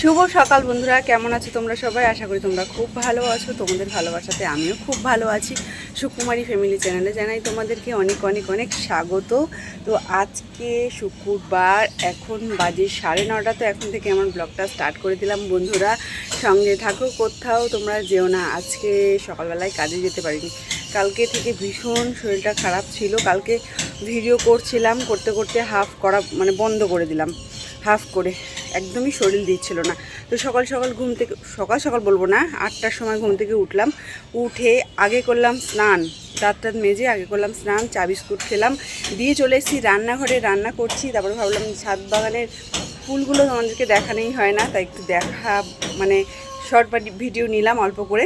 শুভ সকাল বন্ধুরা, কেমন আছো তোমরা সবাই? আশা করি তোমরা খুব ভালো আছো, তোমাদের ভালোবাসাতে আমিও খুব ভালো আছি। সুকুমারী ফ্যামিলি চ্যানেলে জানাই তোমাদেরকে অনেক অনেক অনেক স্বাগত। তো আজকে শুক্রবার, এখন বাজে সাড়ে নটা, তো এখন থেকে আমার ব্লগটা স্টার্ট করে দিলাম বন্ধুরা। সঙ্গে থাকো, কোথাও তোমরা যেও না, আজকে সকালবেলায় কাজে যেতে পারিনি। কালকে থেকে ভীষণ শরীরটা খারাপ ছিল, কালকে ভিডিও করছিলাম, করতে করতে হাফ করা মানে বন্ধ করে দিলাম হাফ করে। একদমই শরীর দিচ্ছিল না। তো সকাল সকাল ঘুম থেকে, সকাল সকাল বলব না, আটটার সময় ঘুম থেকে উঠলাম, উঠে আগে করলাম স্নান, দাঁত টাত মেজে আগে করলাম স্নান, চা বিস্কুট খেলাম, দিয়ে চলে এসেছি রান্নাঘরে, রান্না করছি, তারপরে ভাবলাম ছাদ বাগানের ফুলগুলো আমাদেরকে দেখানোই হয় না, তাই একটু দেখা মানে শর্ট ভিডিও নিলাম অল্প করে।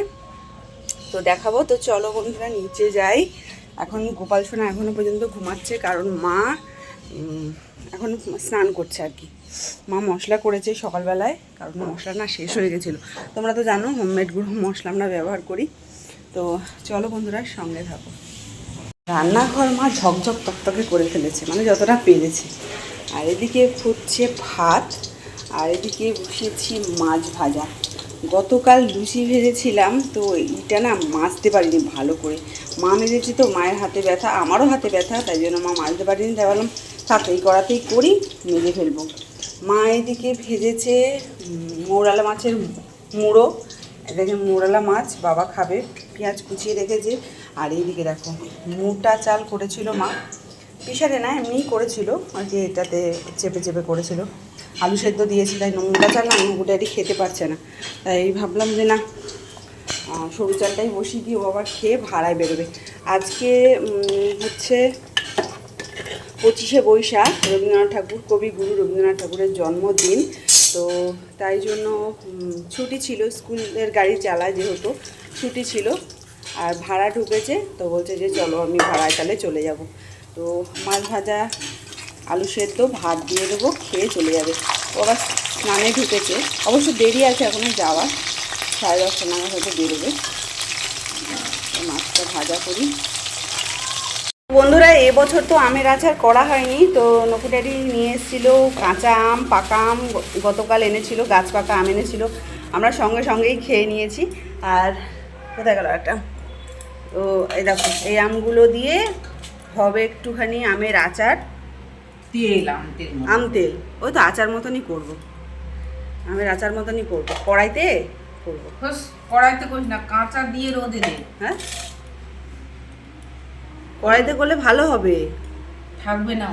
তো দেখাবো, তো চলো বন্ধুরা নিচে যাই। এখন গোপাল সোনা এখনও পর্যন্ত ঘুমাচ্ছে, কারণ মা এখন স্নান করছে আর কি। মা মশলা করেছে সকালবেলায়, কারণ মশলা না শেষ হয়ে গেছিল। তোমরা তো জানো হোমমেড গুঁড়ো মশলা আমরা ব্যবহার করি। তো চলো বন্ধুরা, সঙ্গে থাকো। রান্নাঘর মা ঝকঝক তকতকে করে ফেলেছে মানে যতটা পেরেছে। আর এদিকে ফুটছে ভাত, আর এদিকে বসিয়েছি মাছ ভাজা। গতকাল লুচি ভেজেছিলাম, তো এইটা না মাজতে পারিনি ভালো করে। মা মেজেছে তো, মায়ের হাতে ব্যথা, আমারও হাতে ব্যথা, তাই জন্য মা মাজতে পারিনি, তাই বললাম থাক এই কড়াতেই করি, মেজে ফেলব। মা এদিকে ভেজেছে মৌরালা মাছের মুড়ো। এদিকে মোরালা মাছ, বাবা খাবে। পেঁয়াজ কুচিয়ে রেখেছে। আর এইদিকে দেখো, মোটা চাল করেছিল মা। পিসারে না, এমনিই করেছিল। আর কি এটাতে চেপে চেপে করেছিল। আলু সেদ্ধ দিয়েছি, তাই মোটা চাল না ড্যাডি খেতে পারছে না। তাই ভাবলাম যে না সরু চালটাই বসিয়ে দিয়ে ও আবার খেয়ে ভাড়ায় বেরোবে। আজকে হচ্ছে পঁচিশে বৈশাখ, রবীন্দ্রনাথ ঠাকুর কবি গুরু রবীন্দ্রনাথ ঠাকুরের জন্মদিন। তো তাই জন্য ছুটি ছিল, স্কুলের গাড়ি চালায় যেহেতু, ছুটি ছিল। আর ভাড়া ঢুকেছে, তো বলছে যে চলো আমি ভাড়ায় তাহলে চলে যাব। তো মাছ ভাজা, আলু সেদ্ধ, ভাত দিয়ে দেবো, খেয়ে চলে যাবে। ও আবার স্নানে ঢুকেছে। অবশ্য দেরি আছে এখনও যাওয়ার, সাড়ে দশটা নাগাদ হয়তো বেরোবে। মাছটা ভাজা করি। বন্ধুরা এবছর তো আমের আচার করা হয়নি। তো নকু ড্যাডি নিয়ে এসেছিল কাঁচা আম পাকা আম গতকাল এনেছিল গাছ পাকা আম এনেছিল। আমরা সঙ্গে সঙ্গেই খেয়ে নিয়েছি। আর কোথায় গেল একটা তো এই দেখো এই আমগুলো দিয়ে হবে একটুখানি আমের আচার। তেল আম তেল আম তেল। ওই তো আচার মতনই করব। আমের আচার মতনই করব। কড়াইতে করব। কড়াইতে করিস না কাঁচা দিয়ে রোদে দে। হ্যাঁ? কড়াইতে করলে ভালো হবে। থাকবে না।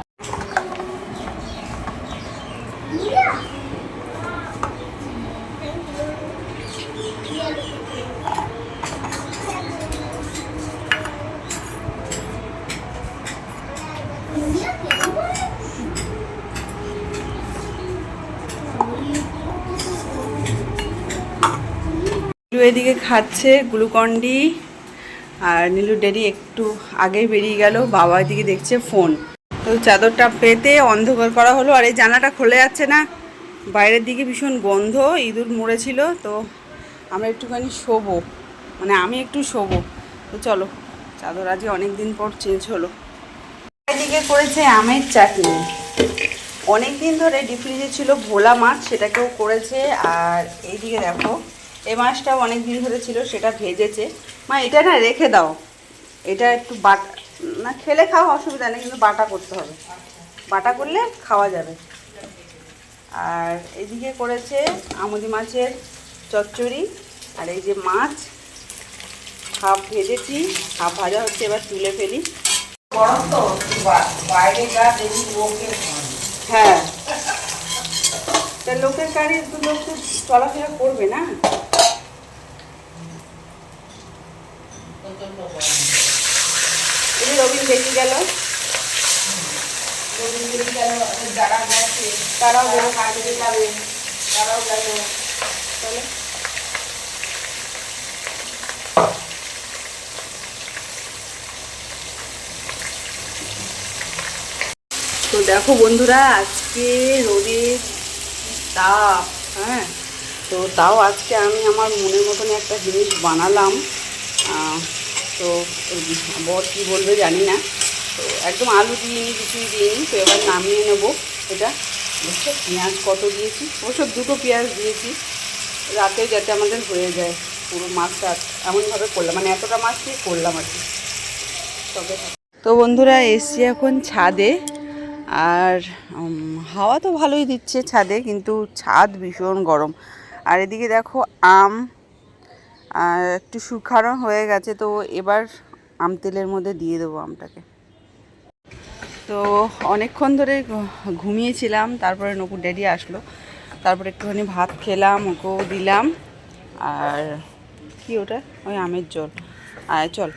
এদিকে খাচ্ছে গ্লুকন্ডি। আর নীলু ড্যাডি একটু আগেই বেরিয়ে গেল, বাবা এদিকে দেখছে ফোন তো চাদরটা পেতে অন্ধকার করা হলো আর এই জানাটা খুলে যাচ্ছে না। বাইরের দিকে ভীষণ গন্ধ, ইঁদুর মরেছিল, তো আমরা একটুখানি শোবো। মানে আমি একটু শোবো। তো চলো, চাদর আজকে অনেক দিন পর চেঞ্জ হলো। এদিকে করেছে আমের চাটনি। অনেক দিন ধরে ডিপ ফ্রিজে ছিল ভোলা মাছ, সেটাকেও করেছে। আর এইদিকে দেখো এই মাছটাও অনেক দিন ধরে ছিল সেটা ভেজেছে। মা এটা না রেখে দাও। এটা একটু বাটা না খেলে খাওয়া অসুবিধা নেই কিন্তু বাটা করতে হবে। বাটা করলে খাওয়া যাবে। আর এদিকে করেছে আমুদি মাছের চচ্চড়ি আর এই যে মাছ হাফ ভেজেছি হাফ ভাজা হচ্ছে এবার তুলে ফেলি। গরম তো বাইরে গা দেখি ওকে হ্যাঁ। তা লোকের গাড়ি লোক তো চলাফেরা করবে না এই যে রবিন বেরিয়ে গেল। যারা তারাও তারাও তো দেখো বন্ধুরা, আজকে রোদের তাপ হ্যাঁ? তো তাও আজকে আমি আমার মনের মতন একটা জিনিস বানালাম। তো, বর কী বলবে জানি না। তো একদম আলু দিইনি কিছুই দিইনি তো এবার নামিয়ে নেব এটা। দেখছ, পেঁয়াজ কত দিয়েছি? ওসব দুটো পেঁয়াজ দিয়েছি। রাতে যাতে আমাদের হয়ে যায় পুরো মাছটা, এমনভাবে করলাম মানে এতটা মাছ দিয়ে করলাম আর কি। তবে তো বন্ধুরা, এসছি এখন ছাদে। আর হাওয়া তো ভালোই দিচ্ছে ছাদে, কিন্তু ছাদ ভীষণ গরম। আর এদিকে দেখো আম একটু শুকানো হয়ে গেছে, তো এবার আম তেলের মধ্যে দিয়ে দেবো আমটাকে। তো অনেকক্ষণ ধরে ঘুমিয়েছিলাম, তারপরে নকুর ড্যাডি আসলো। তারপরে একটুখানি ভাত খেলাম, ওকেও দিলাম। আর কি ওটা? ওই আমের জল। আয়, চল।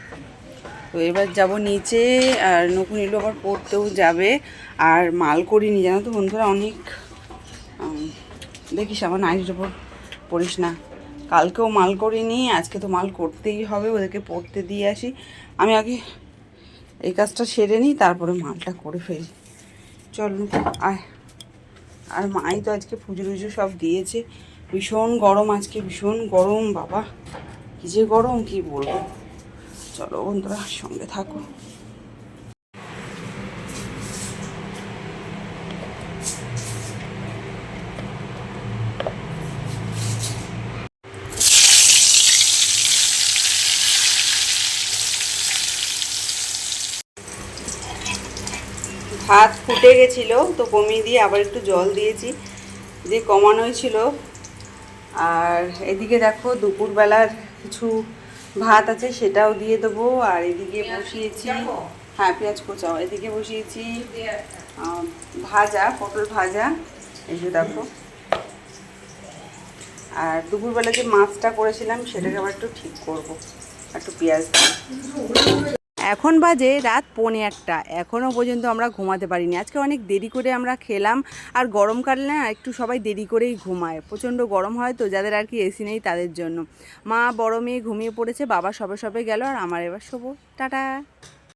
তো এবার যাব নিচে, আর নকুন এলো আবার পড়তেও যাবে। আর মাল করিনি, জানো তো বন্ধুরা, অনেক দেখিস আমার নাইটের ওপর পড়িস না। কালকেও মাল করিনি, আজকে তো মাল করতেই হবে, ওদেরকে পড়তে দিয়ে আসি। আমি আগে এই কাজটা সেরে নিই, তারপরে মালটা করে ফেলি। চলুন, আয়। আর মাই তো আজকে পুজো টুজো সব দিয়েছে। ভীষণ গরম আজকে, ভীষণ গরম, বাবা। কী যে গরম, কি বলব? চলো বন্ধুরা, সঙ্গে থাকো। ভাত ফুটে গেছিল তো কমিয়ে দিয়ে আবার একটু জল দিয়েছি যে কমানোই ছিল। আর এদিকে দেখো দুপুরবেলার কিছু ভাত আছে সেটাও দিয়ে দেবো। আর এদিকে বসিয়েছি হ্যাঁ পেঁয়াজ কোচাও। এদিকে বসিয়েছি ভাজা পটল ভাজা। এই যে দেখো। আর দুপুরবেলা যে মাছটা করেছিলাম সেটাকে আবার একটু ঠিক করব। একটু পেঁয়াজ এখন বাজে রাত পৌনে একটা। এখনও পর্যন্ত আমরা ঘুমাতে পারিনি। আজকে অনেক দেরি করে আমরা খেলাম। আর গরমকালে না একটু সবাই দেরি করেই ঘুমায়। প্রচণ্ড গরম হয় তো, যাদের আর কি এসি নেই তাদের জন্য। মা বড় মেয়ে ঘুমিয়ে পড়েছে, বাবা সবে সবে গেল, আর আমার এবার শোবো। টাটা।